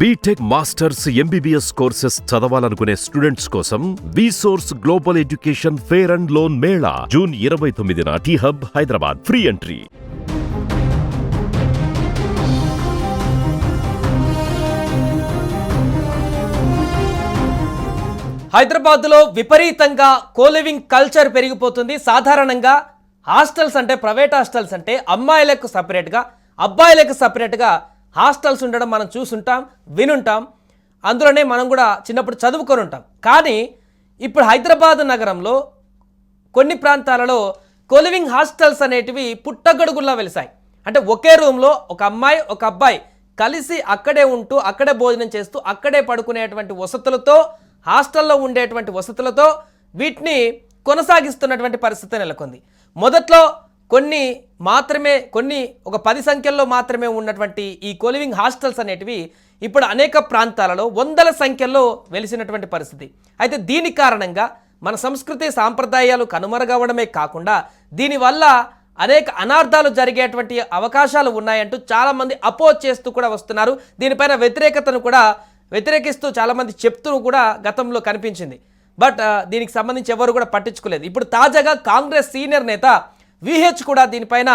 BTech masters MBBS courses చదవాలనుకునే students కోసం source global education fair and loan mela June ఇరవై తొమ్మిదిన T hub Hyderabad free entry హైదరాబాద్లో విపరీతంగా కోలివింగ్ కల్చర్ పెరిగిపోతుంది. సాధారణంగా హాస్టల్స్ అంటే ప్రైవేట్ హాస్టల్స్ అంటే అమ్మాయిలకు సపరేట్గా అబ్బాయిలకు సపరేట్గా హాస్టల్స్ ఉండడం మనం చూసుంటాం వినుంటాం. అందులోనే మనం కూడా చిన్నప్పుడు చదువుకొని ఉంటాం. కానీ ఇప్పుడు హైదరాబాద్ నగరంలో కొన్ని ప్రాంతాలలో కొలివింగ్ హాస్టల్స్ అనేటివి పుట్టగడుగుల్లా వెలిసాయి అంటే ఒకే రూమ్లో ఒక అమ్మాయి ఒక అబ్బాయి కలిసి అక్కడే ఉంటూ అక్కడే భోజనం చేస్తూ అక్కడే పడుకునేటువంటి వసతులతో హాస్టల్లో ఉండేటువంటి వసతులతో వీటిని కొనసాగిస్తున్నటువంటి పరిస్థితి నెలకొంది. మొదట్లో కొన్ని మాత్రమే కొన్ని ఒక పది సంఖ్యల్లో మాత్రమే ఉన్నటువంటి ఈ కొలివింగ్ హాస్టల్స్ అనేటివి ఇప్పుడు అనేక ప్రాంతాలలో వందల సంఖ్యలో వెలిసినటువంటి పరిస్థితి. అయితే దీని కారణంగా మన సంస్కృతి సాంప్రదాయాలు కనుమరుగవడమే కాకుండా దీనివల్ల అనేక అనార్థాలు జరిగేటువంటి అవకాశాలు ఉన్నాయంటూ చాలామంది అపోజ్ చేస్తూ కూడా వస్తున్నారు. దీనిపైన వ్యతిరేకతను కూడా వ్యతిరేకిస్తూ చాలామంది చెప్తూ కూడా గతంలో కనిపించింది. బట్ దీనికి సంబంధించి ఎవరు కూడా పట్టించుకోలేదు. ఇప్పుడు తాజాగా కాంగ్రెస్ సీనియర్ నేత విహెచ్ కూడా దీనిపైన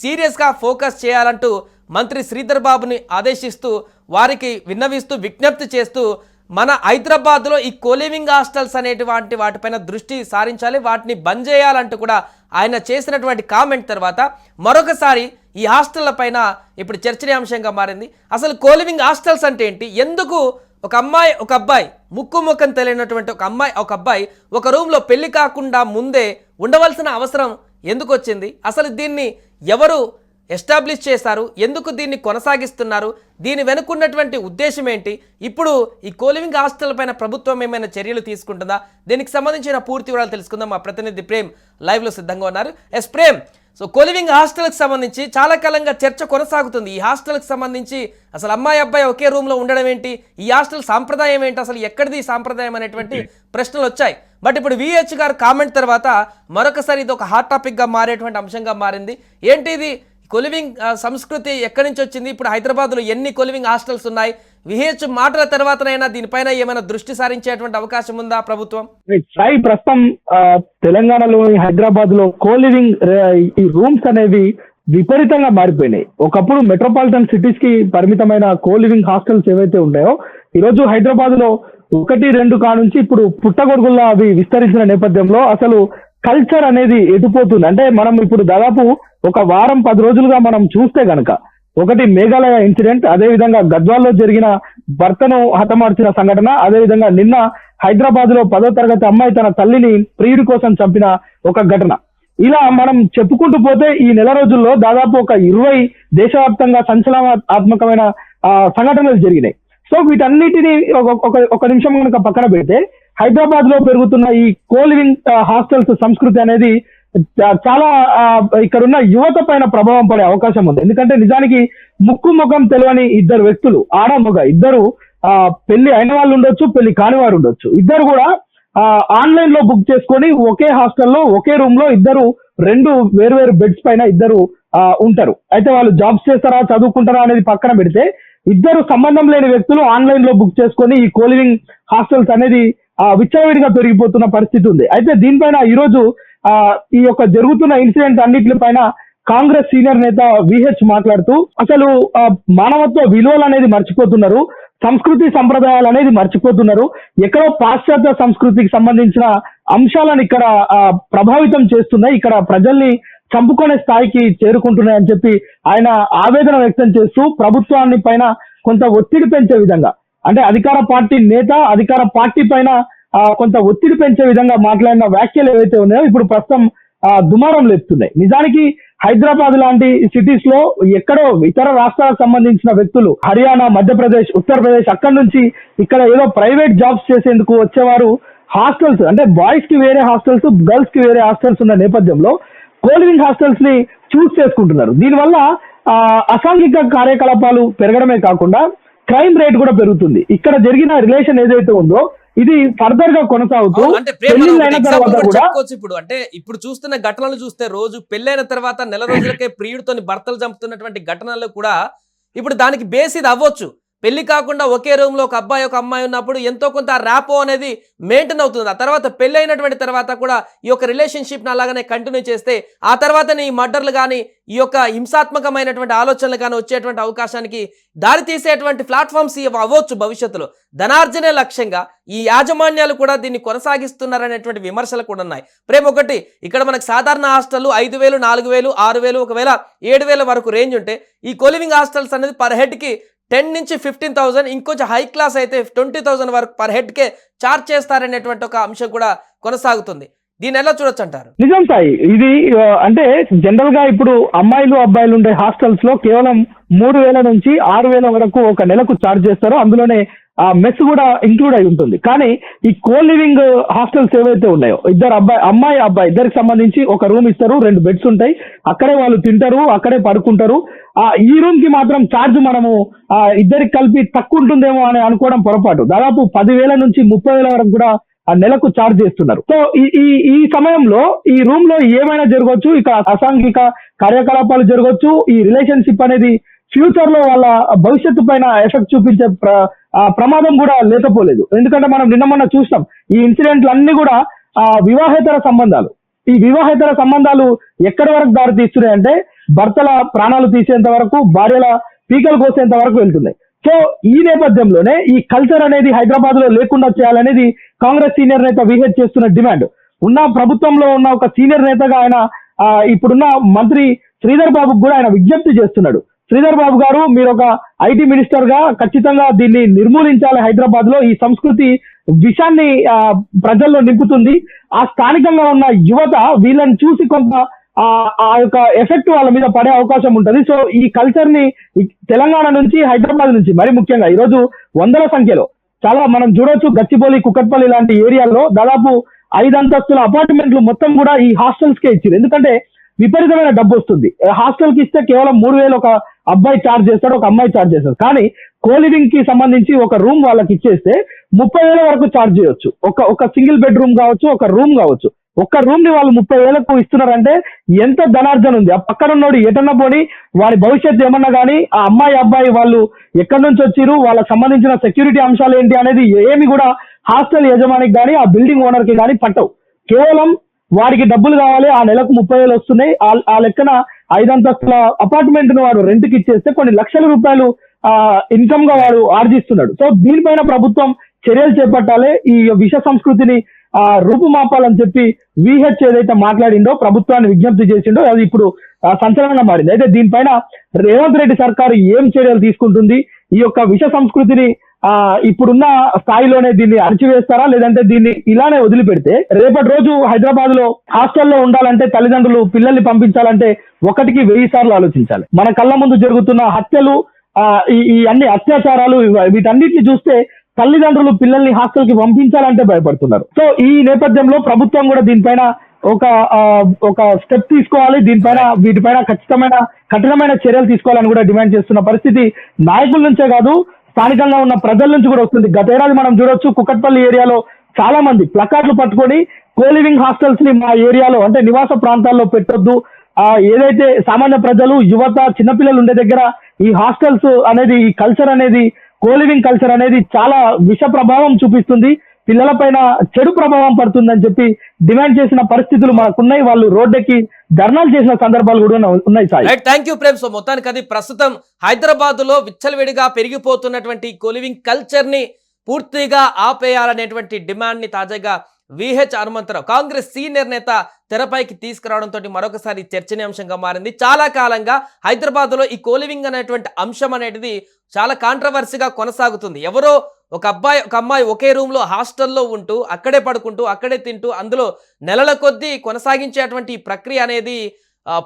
సీరియస్గా ఫోకస్ చేయాలంటూ మంత్రి శ్రీధర్ బాబుని ఆదేశిస్తూ వారికి విన్నవిస్తూ విజ్ఞప్తి చేస్తూ మన హైదరాబాద్లో ఈ కోలివింగ్ హాస్టల్స్ అనేటువంటి వాటిపైన దృష్టి సారించాలి వాటిని బంద్ చేయాలంటూ కూడా ఆయన చేసినటువంటి కామెంట్ తర్వాత మరొకసారి ఈ హాస్టళ్ళ పైన ఇప్పుడు చర్చనీయాంశంగా మారింది. అసలు కోలివింగ్ హాస్టల్స్ అంటే ఏంటి? ఎందుకు ఒక అమ్మాయి ఒక అబ్బాయి ముక్కు ముఖం తెలియనటువంటి ఒక అమ్మాయి ఒక అబ్బాయి ఒక రూమ్లో పెళ్ళి కాకుండా ముందే ఉండవలసిన అవసరం ఎందుకు వచ్చింది అసలు దీన్ని ఎవరు ఎస్టాబ్లిష్ చేశారు? ఎందుకు దీన్ని కొనసాగిస్తున్నారు? దీని వెనుకున్నటువంటి ఉద్దేశం ఏంటి? ఇప్పుడు ఈ కోలివింగ్ హాస్టల్ పైన ప్రభుత్వం ఏమైనా చర్యలు తీసుకుంటుందా? దీనికి సంబంధించిన పూర్తి వివరాలు తెలుసుకుందాం. మా ప్రతినిధి ప్రేమ్ లైవ్లో సిద్ధంగా ఉన్నారు. ఎస్ ప్రేమ్ సో కోలివింగ్ హాస్టల్కి సంబంధించి చాలా కాలంగా చర్చ కొనసాగుతుంది. ఈ హాస్టల్కి సంబంధించి అసలు అమ్మాయి అబ్బాయి ఒకే రూమ్లో ఉండడం ఏంటి? ఈ హాస్టల్ సాంప్రదాయం ఏంటి? అసలు ఎక్కడిది ఈ సాంప్రదాయం అనేటువంటి ప్రశ్నలు వచ్చాయి. బట్ ఇప్పుడు విహెచ్ గారు కామెంట్ తర్వాత మరొకసారి ఇది ఒక హాట్ టాపిక్గా మారేటువంటి అంశంగా మారింది. ఏంటి ఇది? కొలివింగ్ సంస్కృతి ఎక్కడి నుంచి వచ్చింది? ఇప్పుడు హైదరాబాద్లో ఎన్ని కొలివింగ్ హాస్టల్స్ ఉన్నాయి? విహెచ్ మాటల తర్వాతనైనా దీనిపైన ఏమైనా దృష్టి సారించేటువంటి అవకాశం ఉందా ప్రభుత్వం? సాయి ప్రస్తుతం తెలంగాణలోని హైదరాబాద్లో కోలివింగ్ ఈ రూమ్స్ అనేవి విపరీతంగా మారిపోయినాయి. ఒకప్పుడు మెట్రోపాలిటన్ సిటీస్కి పరిమితమైన కోలివింగ్ హాస్టల్స్ ఏవైతే ఉన్నాయో ఈరోజు హైదరాబాద్లో ఒకటి రెండు కానుంచి ఇప్పుడు పుట్టగొడుగుల్లో అవి విస్తరించిన నేపథ్యంలో అసలు కల్చర్ అనేది ఎటుపోతుంది అంటే మనం ఇప్పుడు దాదాపు ఒక వారం పది రోజులుగా మనం చూస్తే గనక ఒకటి మేఘాలయ ఇన్సిడెంట్ అదే విధంగా గద్వాల్లో జరిగిన భర్తను హతమార్చిన సంఘటన అదే విధంగా నిన్న హైదరాబాద్లో పదో తరగతి అమ్మాయి తన తల్లిని ప్రియుడి కోసం చంపిన ఒక ఘటన. ఇలా మనం చెప్పుకుంటూ పోతే ఈ నెల రోజుల్లో దాదాపు ఒక ఇరవై దేశవ్యాప్తంగా సంచలనాత్మకమైన ఆ, సంఘటనలు జరిగినాయి. సో వీటన్నిటిని ఒక- ఒక ఒక నిమిషం కనుక పక్కన పెడితే హైదరాబాద్లో పెరుగుతున్న ఈ కోలివింగ్ హాస్టల్స్ సంస్కృతి అనేది చాలా ఇక్కడ ఇక్కడున్న యువత పైన ప్రభావం పడే అవకాశం ఉంది. ఎందుకంటే నిజానికి ముక్కు ముఖం తెలియని ఇద్దరు వ్యక్తులు ఆడ మగ ఇద్దరు ఆ, పెళ్ళి అయిన వాళ్ళు ఉండొచ్చు పెళ్ళి కాని వారు ఉండొచ్చు. ఇద్దరు కూడా ఆన్లైన్లో బుక్ చేసుకొని ఒకే హాస్టల్లో ఒకే రూమ్లో ఇద్దరు రెండు వేరు వేరు బెడ్స్ పైన ఇద్దరు ఆ, ఉంటారు. అయితే వాళ్ళు జాబ్స్ చేస్తారా చదువుకుంటారా అనేది పక్కన పెడితే ఇద్దరు సంబంధం లేని వ్యక్తులు ఆన్లైన్లో బుక్ చేసుకొని ఈ కోలివింగ్ హాస్టల్స్ అనేది విచ్చలవిడిగా పెరిగిపోతున్న పరిస్థితి ఉంది. అయితే దీనిపైన ఈ రోజు ఆ, ఈ యొక్క జరుగుతున్న ఇన్సిడెంట్ అన్నిటిపైన కాంగ్రెస్ సీనియర్ నేత విహెచ్ మాట్లాడుతూ అసలు మానవత్వ విలువలు అనేది మర్చిపోతున్నారు సంస్కృతి సంప్రదాయాలు అనేది మర్చిపోతున్నారు ఎక్కడో పాశ్చాత్య సంస్కృతికి సంబంధించిన అంశాలను ఇక్కడ ప్రభావితం చేస్తున్నాయి ఇక్కడ ప్రజల్ని చంపుకునే స్థాయికి చేరుకుంటున్నాయని చెప్పి ఆయన ఆవేదన వ్యక్తం చేస్తూ ప్రభుత్వాన్ని పైన కొంత ఒత్తిడి పెంచే విధంగా అంటే అధికార పార్టీ నేత అధికార పార్టీ పైన కొంత ఒత్తిడి పెంచే విధంగా మాట్లాడిన వ్యాఖ్యలు ఏవైతే ఉన్నాయో ఇప్పుడు ప్రస్తుతం దుమారం లేపుతున్నాయి. నిజానికి హైదరాబాద్ లాంటి సిటీస్లో ఎక్కడో ఇతర రాష్ట్రాలకు సంబంధించిన వ్యక్తులు హర్యానా మధ్యప్రదేశ్ ఉత్తరప్రదేశ్ అక్కడి నుంచి ఇక్కడ ఏదో ప్రైవేట్ జాబ్స్ చేసేందుకు వచ్చేవారు హాస్టల్స్ అంటే బాయ్స్కి వేరే హాస్టల్స్ గర్ల్స్కి వేరే హాస్టల్స్ ఉన్న నేపథ్యంలో కోలివింగ్ హాస్టల్స్ని చూస్ చేసుకుంటున్నారు. దీనివల్ల ఆ, అసాంఘిక కార్యకలాపాలు పెరగడమే కాకుండా క్రైమ్ రేట్ కూడా పెరుగుతుంది. ఇక్కడ జరిగిన రిలేషన్ ఏదైతే ఉందో ఇది ఫర్దర్గా కొనసాగుతూ అంటే చెప్పుకోవచ్చు ఇప్పుడు. అంటే ఇప్పుడు చూస్తున్న ఘటనలు చూస్తే రోజు పెళ్ళైన తర్వాత నెల రోజులకే ప్రియుడితోని భర్తలు చంపుతున్నటువంటి ఘటనలు కూడా ఇప్పుడు దానికి బేస్ ఇది అవ్వచ్చు. పెళ్ళి కాకుండా ఒకే రూమ్లో ఒక అబ్బాయి ఒక అమ్మాయి ఉన్నప్పుడు ఎంతో కొంత ర్యాపో అనేది మెయింటైన్ అవుతుంది. ఆ తర్వాత పెళ్ళి అయినటువంటి తర్వాత కూడా ఈ యొక్క రిలేషన్షిప్ని అలాగనే కంటిన్యూ చేస్తే ఆ తర్వాత ఈ మర్డర్లు కానీ ఈ యొక్క హింసాత్మకమైనటువంటి ఆలోచనలు కానీ వచ్చేటువంటి అవకాశానికి దారి తీసేటువంటి ప్లాట్ఫామ్స్ అవ్వచ్చు భవిష్యత్తులో. ధనార్జనే లక్ష్యంగా ఈ యాజమాన్యాలు కూడా దీన్ని కొనసాగిస్తున్నారనేటువంటి విమర్శలు కూడా ఉన్నాయి. ప్రేమ ఒకటి ఇక్కడ మనకు సాధారణ హాస్టల్ ఐదు వేలు నాలుగు వేలు ఆరు వేలు ఒకవేళ ఏడు వేల వరకు రేంజ్ ఉంటే ఈ కోలివింగ్ హాస్టల్స్ అనేది పర్ హెడ్కి టెన్ నుంచి ఫిఫ్టీన్ థౌసండ్ ఇంకొంచెం హై క్లాస్ అయితే ట్వంటీ థౌసండ్ వరకు పర్ హెడ్కే చార్జ్ చేస్తారనేటువంటి ఒక అంశం కూడా కొనసాగుతుంది. దీని ఎలా చూడొచ్చు అంటారు నిజం సాయి ఇది అంటే జనరల్గా ఇప్పుడు అమ్మాయిలు అబ్బాయిలు ఉండే హాస్టల్స్లో కేవలం మూడు వేల నుంచి ఆరు వేల వరకు ఒక నెలకు చార్జ్ చేస్తారు. అందులోనే ఆ మెస్ కూడా ఇంక్లూడ్ అయి ఉంటుంది. కానీ ఈ కో లివింగ్ హాస్టల్స్ ఏవైతే ఉన్నాయో ఇద్దరు అబ్బాయి అమ్మాయి అబ్బాయి ఇద్దరికి సంబంధించి ఒక రూమ్ ఇస్తారు రెండు బెడ్స్ ఉంటాయి. అక్కడే వాళ్ళు తింటారు అక్కడే పడుకుంటారు. ఆ ఈ రూమ్కి మాత్రం ఛార్జ్ మనము ఆ ఇద్దరికి కలిపి తక్కువ ఉంటుందేమో అని అనుకోవడం పొరపాటు. దాదాపు పదివేల నుంచి ముప్పై వేల వరకు కూడా ఆ నెలకు చార్జ్ చేస్తున్నారు. సో ఈ ఈ ఈ సమయంలో ఈ రూమ్లో ఏమైనా జరగవచ్చు ఇక్కడ అసాంఘిక కార్యకలాపాలు జరగవచ్చు ఈ రిలేషన్షిప్ అనేది ఫ్యూచర్లో వాళ్ళ భవిష్యత్తు పైన ఎఫెక్ట్ చూపించే ప్ర ఆ ప్రమాదం కూడా లేకపోలేదు. ఎందుకంటే మనం నిన్న మొన్న చూస్తాం ఈ ఇన్సిడెంట్లు అన్ని కూడా ఆ వివాహేతర సంబంధాలు. ఈ వివాహేతర సంబంధాలు ఎక్కడి వరకు దారి తీస్తున్నాయంటే భర్తల ప్రాణాలు తీసేంత వరకు భార్యల పీకలు కోసేంత వరకు వెళ్తున్నాయి. సో ఈ నేపథ్యంలోనే ఈ కల్చర్ అనేది హైదరాబాద్లో లేకుండా చేయాలనేది కాంగ్రెస్ సీనియర్ నేత విహెచ్ చేస్తున్న డిమాండ్. ఉన్న ప్రభుత్వంలో ఉన్న ఒక సీనియర్ నేతగా ఆయన ఇప్పుడున్న మంత్రి శ్రీధర్ బాబుకు కూడా ఆయన విజ్ఞప్తి చేస్తున్నాడు. శ్రీధర్ బాబు గారు మీరు ఒక ఐటీ మినిస్టర్గా ఖచ్చితంగా దీన్ని నిర్మూలించాలి హైదరాబాద్లో. ఈ సంస్కృతి విషాన్ని ప్రజల్లో నింపుతుంది. ఆ స్థానికంగా ఉన్న యువత వీళ్ళని చూసి కొంత ఆ యొక్క ఎఫెక్ట్ వాళ్ళ మీద పడే అవకాశం ఉంటుంది. సో ఈ కల్చర్ని తెలంగాణ నుంచి హైదరాబాద్ నుంచి మరి ముఖ్యంగా ఈరోజు వందల సంఖ్యలో చాలా మనం చూడొచ్చు గచ్చిబౌలి కుక్కట్పల్లి లాంటి ఏరియాల్లో దాదాపు ఐదు అంతస్తుల అపార్ట్మెంట్లు మొత్తం కూడా ఈ హాస్టల్స్ కే ఇచ్చారు ఎందుకంటే విపరీతమైన డబ్బు వస్తుంది. హాస్టల్కి ఇస్తే కేవలం మూడు వేలు ఒక అబ్బాయి చార్జ్ చేస్తాడు ఒక అమ్మాయి చార్జ్ చేస్తాడు. కానీ కోలివింగ్కి సంబంధించి ఒక రూమ్ వాళ్ళకి ఇచ్చేస్తే ముప్పై వేల వరకు చార్జ్ చేయొచ్చు. ఒక ఒక సింగిల్ బెడ్రూమ్ కావచ్చు ఒక రూమ్ కావచ్చు. ఒక్క రూమ్ని వాళ్ళు ముప్పై వేలకు ఇస్తున్నారంటే ఎంత ధనార్జన ఉంది. ఆ పక్కన ఉన్నోడు ఎటన్నా పోని వారి భవిష్యత్తు ఏమన్నా కానీ ఆ అమ్మాయి అబ్బాయి వాళ్ళు ఎక్కడి నుంచి వచ్చిరు వాళ్ళకి సంబంధించిన సెక్యూరిటీ అంశాలు ఏంటి అనేది ఏమి కూడా హాస్టల్ యజమానికి కానీ ఆ బిల్డింగ్ ఓనర్కి కానీ పట్టవు. కేవలం వారికి డబ్బులు కావాలి ఆ నెలకు ముప్పై వేలు వస్తున్నాయి. ఆ- లెక్కన ఐదంతస్తుల అపార్ట్మెంట్ను వాడు రెంట్కి ఇచ్చేస్తే కొన్ని లక్షల రూపాయలు ఆ ఇన్కమ్గా వాడు ఆర్జిస్తున్నాడు. సో దీనిపైన ప్రభుత్వం చర్యలు చేపట్టాలి. ఈ విష సంస్కృతిని ఆ రూపుమాపాలని చెప్పి విహెచ్ ఏదైతే మాట్లాడిండో ప్రభుత్వాన్ని విజ్ఞప్తి చేసిండో అది ఇప్పుడు సంచలనంగా మారింది. అయితే దీనిపైన రేవంత్ రెడ్డి సర్కారు ఏం చర్యలు తీసుకుంటుంది? ఈ యొక్క విష సంస్కృతిని ఇప్పుడున్న స్థాయిలోనే దీన్ని అరిచివేస్తారా? లేదంటే దీన్ని ఇలానే వదిలిపెడితే రేపటి రోజు హైదరాబాద్లో హాస్టల్లో ఉండాలంటే తల్లిదండ్రులు పిల్లల్ని పంపించాలంటే ఒకటికి వెయ్యి సార్లు ఆలోచించాలి. మన కళ్ళ ముందు జరుగుతున్న హత్యలు ఆ ఈ అన్ని అత్యాచారాలు వీటన్నిటిని చూస్తే తల్లిదండ్రులు పిల్లల్ని హాస్టల్కి పంపించాలంటే భయపడుతున్నారు. సో ఈ నేపథ్యంలో ప్రభుత్వం కూడా దీనిపైన ఒక ఒక స్టెప్ తీసుకోవాలి. దీనిపైన వీటిపైన ఖచ్చితమైన కఠినమైన చర్యలు తీసుకోవాలని కూడా డిమాండ్ చేస్తున్న పరిస్థితి నాయకుల నుంచే కాదు స్థానికంగా ఉన్న ప్రజల నుంచి కూడా వస్తుంది. గత ఏడాది మనం చూడొచ్చు కుక్కట్పల్లి ఏరియాలో చాలా మంది ప్లకార్డులు పట్టుకొని కోలివింగ్ హాస్టల్స్ని మా ఏరియాలో అంటే నివాస ప్రాంతాల్లో పెట్టొద్దు. ఆ ఏదైతే సామాన్య ప్రజలు యువత చిన్నపిల్లలు ఉండే దగ్గర ఈ హాస్టల్స్ అనేది ఈ కల్చర్ అనేది కోలివింగ్ కల్చర్ అనేది చాలా విష ప్రభావం చూపిస్తుంది. పిల్లలపైన చెడు ప్రభావం పడుతుందని చెప్పి డిమాండ్ చేసిన పరిస్థితులు మనకున్నాయి. వాళ్ళు రోడ్డెక్కి ధర్నాలు చేసిన సందర్భాలు కూడా ఉన్నాయి sir thank you Prem so మొత్తానికి అది ప్రస్తుతం హైదరాబాద్లో విచ్చలవిడిగా పెరిగిపోతున్నటువంటి కొలివింగ్ కల్చర్ని పూర్తిగా ఆపేయాలనేటువంటి డిమాండ్ని తాజాగా విహెచ్ హనుమంతరావు కాంగ్రెస్ సీనియర్ నేత తెరపైకి తీసుకురావడంతో మరొకసారి చర్చనీయాంశంగా మారింది. చాలా కాలంగా హైదరాబాద్లో ఈ కోలివింగ్ అనేటువంటి అంశం అనేది చాలా కాంట్రవర్సీగా కొనసాగుతుంది. ఎవరో ఒక అబ్బాయి ఒక అమ్మాయి ఒకే రూమ్లో హాస్టల్లో ఉంటూ అక్కడే పడుకుంటూ అక్కడే తింటూ అందులో నెలల కొద్దీ కొనసాగించేటువంటి ప్రక్రియ అనేది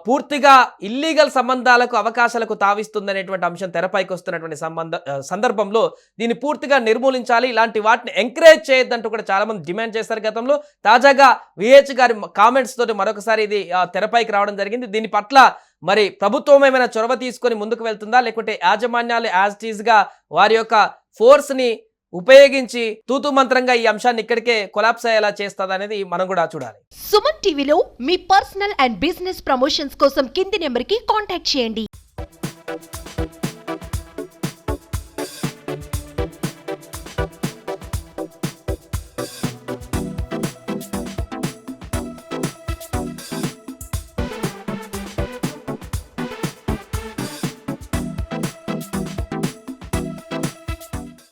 పూర్తిగా ఇల్లీగల్ సంబంధాలకు అవకాశాలకు తావిస్తుందనేటువంటి అంశం తెరపైకి వస్తున్నటువంటి సంబంధ సందర్భంలో దీన్ని పూర్తిగా నిర్మూలించాలి. ఇలాంటి వాటిని ఎంకరేజ్ చేయొద్దంటూ కూడా చాలా మంది డిమాండ్ చేశారు గతంలో. తాజాగా విహెచ్ గారి కామెంట్స్ తోటి మరొకసారి ఇది తెరపైకి రావడం జరిగింది. దీని పట్ల మరి ప్రభుత్వం ఏమైనా చొరవ తీసుకొని ముందుకు వెళ్తుందా? లేకుంటే యాజమాన్యాలు యాజ్ టీజ్గా వారి యొక్క ఫోర్స్ని ఉపయోగించి తూతు మంత్రంగా ఈ అంశాన్ని ఇక్కడికే కొలాప్స్ అయ్యేలా చేస్తుంది అనేది మనం కూడా చూడాలి. సుమన్ టీవీలో మీ పర్సనల్ అండ్ బిజినెస్ ప్రమోషన్స్ కోసం కింది నెంబర్కి కాంటాక్ట్ చేయండి.